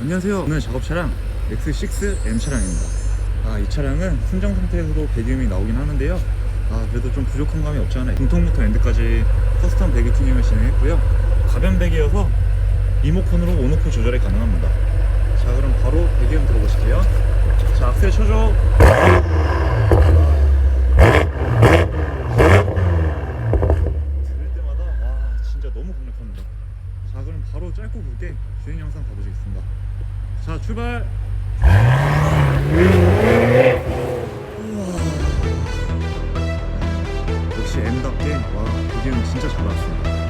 안녕하세요. 오늘 작업 차량 X6M 차량입니다. 아, 이 차량은 순정 상태에서도 배기음이 나오긴 하는데요. 아, 그래도 좀 부족한 감이 없지 않아요. 중통부터 엔드까지 커스텀 배기 튜닝을 진행했고요. 가변 배기여서 리모컨으로 온오프 조절이 가능합니다. 자, 그럼 바로 배기음 들어보실게요. 자, 악셀 쳐줘. 들을 때마다 와 진짜 너무 강력합니다. 자 그럼 바로 짧고 굵게 주행 영상 가보시겠습니다. 자 출발. 우와. 역시 M답게 와 배기음 진짜 잘 나왔습니다.